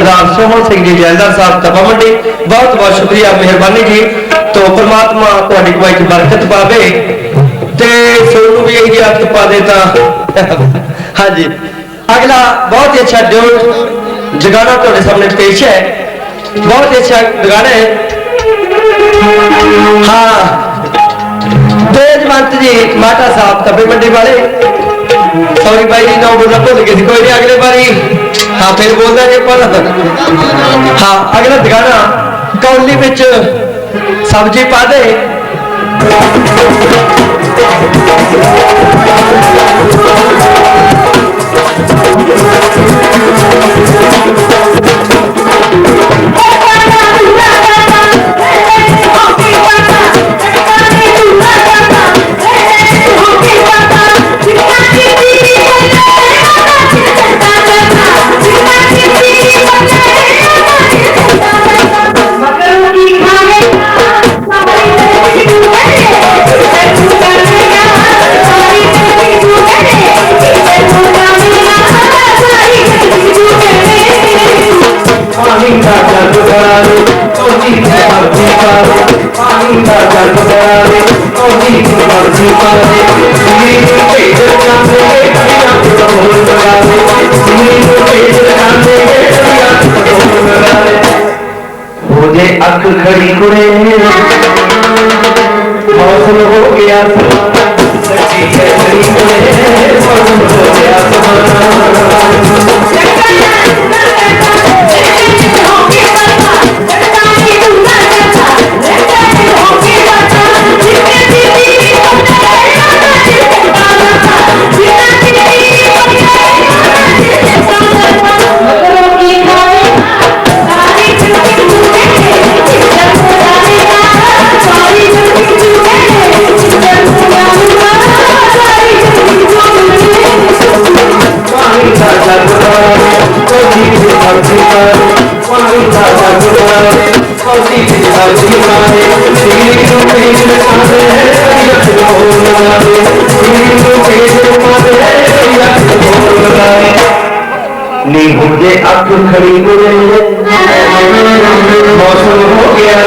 ਰਾਮ ਸੋਹਣ ਸਿੰਘ ਜੀ ਜੈਲਦਾਰ ਸਾਹਿਬ ਤਪਾ ਮੰਡੀ ਬਹੁਤ ਬਹੁਤ ਸ਼ੁਕਰੀਆ ਮਿਹਰਬਾਨੀ ਜੀ ਤੋਂ ਪ੍ਰਮਾਤਮਾ ਤੁਹਾਡੀ ਕਮਾਈ 'ਚ ਬਰਕਤ ਪਾਵੇ ਤੇ ਤੁਹਾਨੂੰ ਵੀ ਇਹ ਹੱਥ ਪਾ ਦੇ ਤਾਂ ਹਾਂਜੀ ਅਗਲਾ ਬਹੁਤ ਹੀ ਅੱਛਾ ਜੋੜ ਜਗਾਣਾ ਤੁਹਾਡੇ ਸਾਹਮਣੇ ਪੇਸ਼ ਹੈ ਬਹੁਤ ਹੀ ਅੱਛਾ ਜਗਾਣਾ ਹੈ ਹਾਂ ਤੇਜਵੰਤ ਜੀ ਮਾਤਾ ਸਾਹਿਬ ਤਪੇ ਮੰਡੀ ਵਾਲੇ ਸੌਰੀ ਭਾਈ ਜੀ ਨਾਮ ਬੋਲਣਾ ਭੁੱਲ ਗਏ ਸੀ। ਕੋਈ ਨਹੀਂ ਅਗਲੇ ਵਾਰੀ। ਹਾਂ, ਫਿਰ ਬੋਲਦਾ ਜੇ ਪਰ ਹਾਂ, ਅਗਲਾ ਦਿਖਾਣਾ। ਕੌਲੀ ਵਿੱਚ ਸਬਜ਼ੀ ਪਾ ਦੇ। ਪਾਣੀ ਅੱਖ ਕੁੜੇ ਮੌਸਮ ਹੋ ਗਿਆ ਸੱਚੀ ਹੈ ਖੜੀ ਕੁੜੇ ਮੌਸਮ ਹੋ ਗਿਆ ਸਮਾਨਾ ਨੀ ਹੁੰਦੇ ਅੱਖ ਖੜੀ ਕੁੜੇ ਮੌਸਮ ਹੋ ਗਿਆ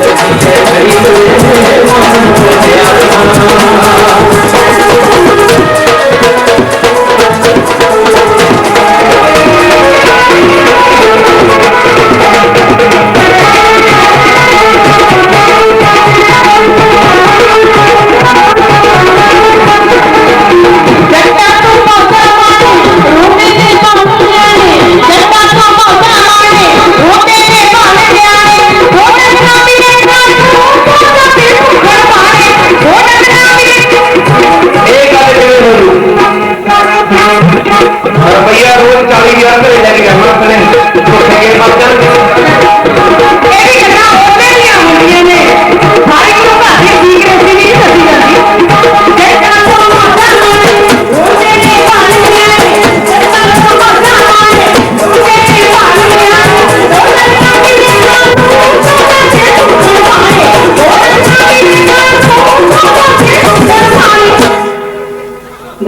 ਸੱਚੀ ਹੈ ਮੌਸਮ ਹੋ ਗਿਆ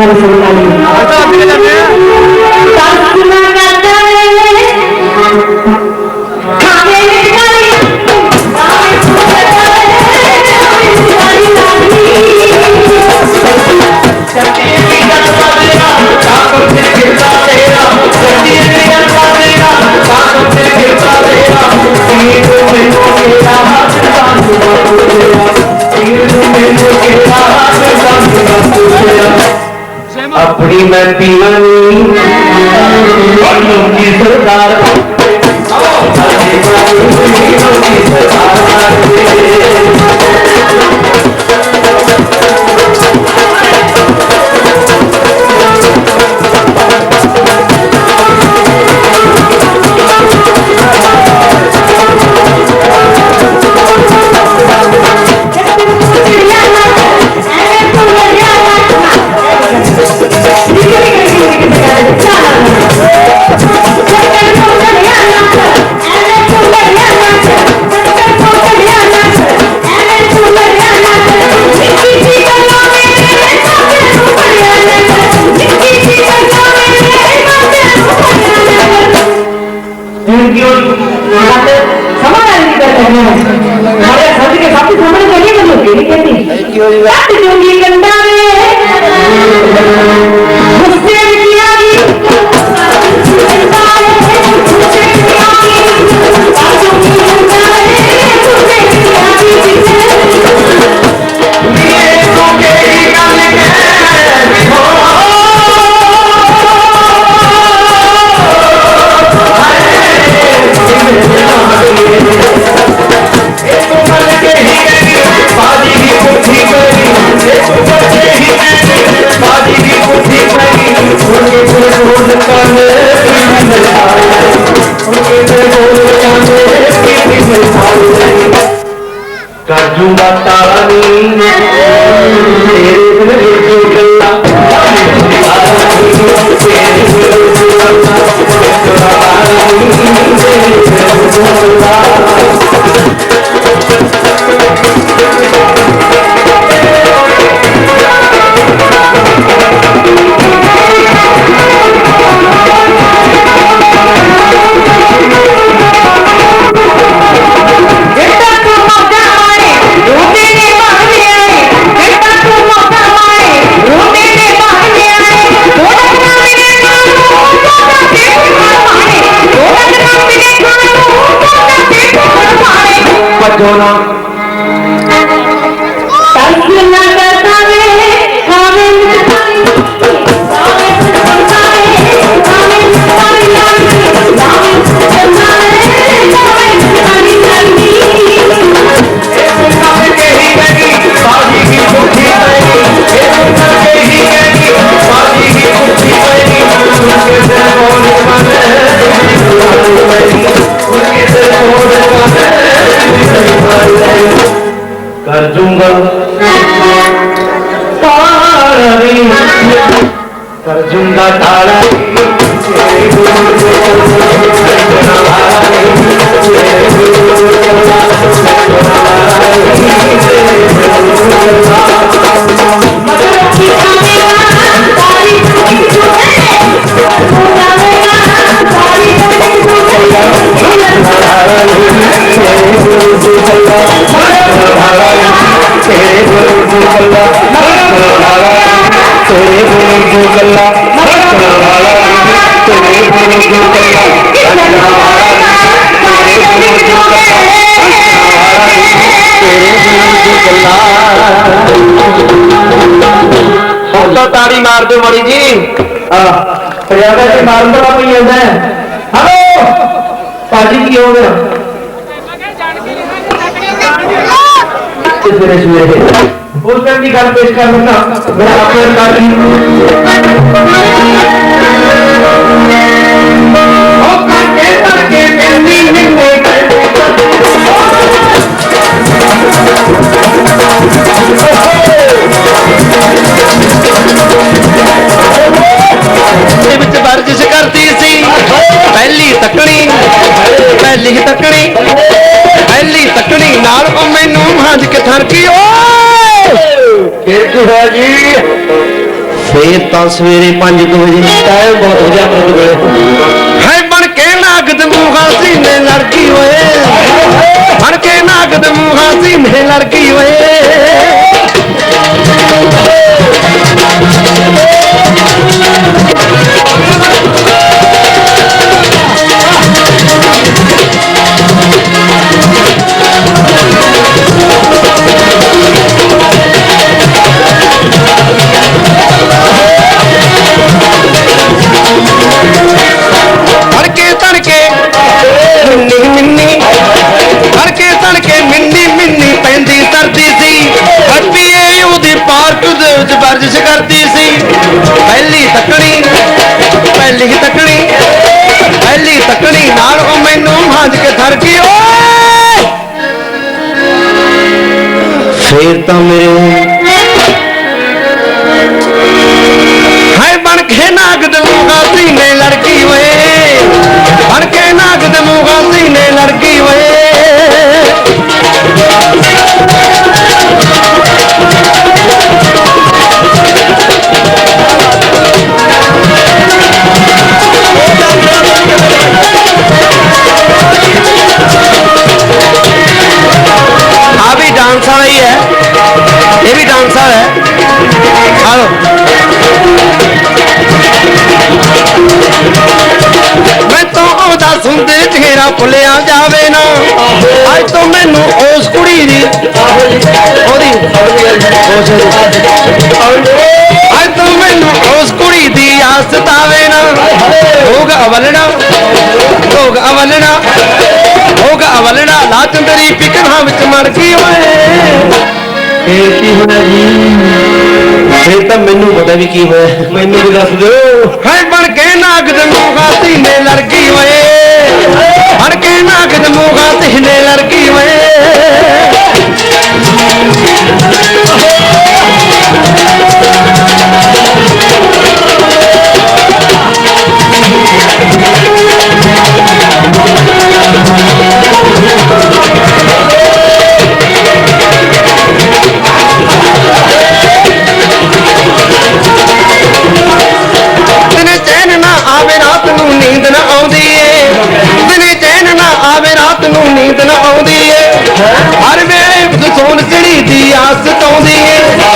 ਗੱਲ Amen. going on कल्ला रखना वाला तेरे गुरु जो। कल्ला रखना वाला तेरे गुरु जो कल्ला रखना वाला तेरे ਉਸ ਵਿੱਚ ਵਰਜਿਸ਼ ਕਰਦੀ ਸੀ। ਪਹਿਲੀ ਤੱਕਣੀ ਪਹਿਲੀ ਤੱਕਣੀ ਪਹਿਲੀ ਤੱਕਣੀ। ਨਾਲ ਉਹ ਮੈਨੂੰ ਹਾਂਜ ਕੇ ਥਰਕੀ ਓ! ਫਿਰ ਫੇਰ ਤਾਂ ਸਵੇਰੇ 5 ਵਜੇ ਟਾਈਮ ਬਹੁਤ ਹੋ ਗਿਆ ਮੇਰੇ ਕੋਲ ਹੈ ਬਣ ਕੇ ਨਾਗਦ ਮੂੰਹਾਂ ਸੀਨੇ ਲੜਕੀ ਹੋਏ ਬਣ ਕੇ ਨਾਗਦ ਮੂੰਹਾਂ ਸੀਨੇ ਲੜਕੀ ਹੋਏ ਆਨਸਰ ਹੈ ਹਲੋ ਮੈਂ ਤਾਂ ਉਹਦਾ ਸੁੰਦਰ ਚਿਹਰਾ ਭੁੱਲਿਆ ਜਾਵੇ ਨਾ। ਅੱਜ ਤੋਂ ਮੈਨੂੰ ਉਸ ਕੁੜੀ ਦੀ ਉਹਦੀ ਅੱਜ ਤੋਂ ਮੈਨੂੰ ਉਸ ਕੁੜੀ ਦੀ ਆਸ ਤਾਵੇ ਨਾ। ਹੋਗਾ ਅਵਲਣਾ ਹੋਗ ਅਵਲਣਾ ਹੋਗਾ ਅਵਲਣਾ। ਲਾ ਚੰਦਰੀ ਵਿੱਚ ਮੜ ਗਈ ਓਏ। ਫੇਰ ਕੀ ਹੋਇਆ ਜੀ? ਫੇਰ ਤਾਂ ਮੈਨੂੰ ਪਤਾ ਵੀ ਕੀ ਹੋਇਆ। ਮੈਨੂੰ ਵੀ ਦੱਸ ਦਿਓ। ਹੈ ਬਣ ਕੇ ਨਾਗ ਦੇ ਮੂੰਹਾਂ ਸੀਨੇ ਲੜ ਗਈ ਓਏ ਬਣ ਕੇ ਨਾਗ ਦੇ ਮੂੰਹਾਂ ਸੀਨੇ ਲੜ ਗਈ ਓਏ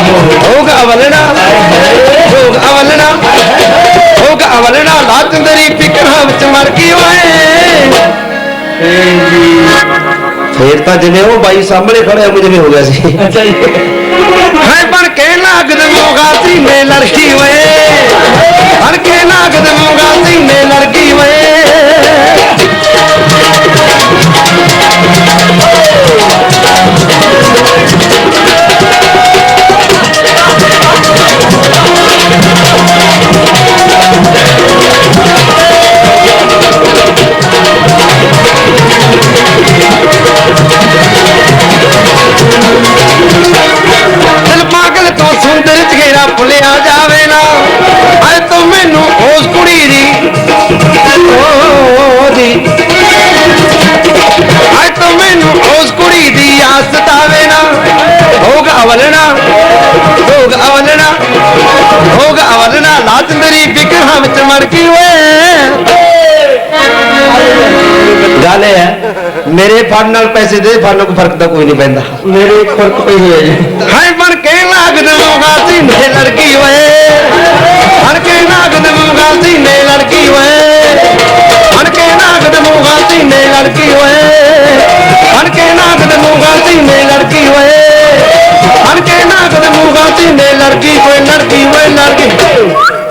ਹੋਗਾ ਅਵਲਣਾ ਹੋਗਾ ਅਵਲਣਾ ਹੋਗਾ ਅਵਲਣਾ ਲਾਚੰਦਰੀ ਫਿਕਰਾਂ ਵਿੱਚ ਮਰ ਗਈ ਓਏ। ਫੇਰ ਤਾਂ ਜਿਵੇਂ ਉਹ ਬਾਈ ਸਾਹਮਣੇ ਖੜਿਆ ਉਹ ਜਿਵੇਂ ਹੋ ਗਿਆ ਸੀ। ਅੱਛਾ ਜੀ। ਹੈ ਬਣ ਕੇ ਨਾਗ ਦੇ ਮੂੰਗਾ ਸੀਨੇ ਲੜਕੀ ਓਏ। ਬਣ ਕੇ ਨਾਗ ਦੇ ਮੂੰਗਾ ਸੀਨੇ ਲੜਕੀ ਸੁੰਦਰ ਭੁੱਲਿਆ ਜਾਵੇ ਨਾ। ਅੱਜ ਤੋਂ ਮੈਨੂੰ ਉਸ ਕੁੜੀ ਦੀ ਉਹਦੀ ਅੱਜ ਤੋਂ ਮੈਨੂੰ ਉਸ ਕੁੜੀ ਦੀ ਆਸ ਤਾਵੇ ਨਾ। ਹੋਗਾ ਅਵਲਣਾ ਹੋਗਾ ਅਵਲਣਾ ਹੋਗਾ ਅਵਲਣਾ ਮੇਰੀ ਫਿਕਰਾਂ ਵਿੱਚ ਮਰ ਗਈ ਓਏ। ਗੱਲ ਇਹ ਹੈ ਮੇਰੇ ਫੜ ਨਾਲ ਪੈਸੇ ਦੇ ਫੜ ਨਾਲ ਕੋਈ ਫ਼ਰਕ ਤਾਂ ਕੋਈ ਨਹੀਂ ਪੈਂਦਾ। ਮੇਰੇ ਫ਼ਰਕ ਪਈ ਹੋਇਆ ਜੀ ਹਾਏ ਬਣ ਕੇ ਨਾਗ ਦੇ ਮੂੰਹਾਂ ਸੀਨੇ ਲੜਕੀ ਓਏ। ਬਣ ਕੇ ਨਾਗ ਦੇ ਮੂੰਹਾਂ ਸੀਨੇ ਲੜਕੀ ਓਏ। ਬਣ ਕੇ ਨਾਗ ਦੇ ਮੂੰਹਾਂ ਸੀਨੇ ਲੜਕੀ ਓਏ। ਬਣ ਕੇ ਨਾਗ ਦੇ ਮੂੰਹਾਂ ਸੀਨੇ ਲੜਕੀ ਓਏ। ਬਣ ਕੇ ਨਾਗ ਦੇ ਮੂੰਹਾਂ ਸੀਨੇ ਲੜਕੀ ਓਏ ਲੜਕੀ ਓਏ ਲੜਕੀ।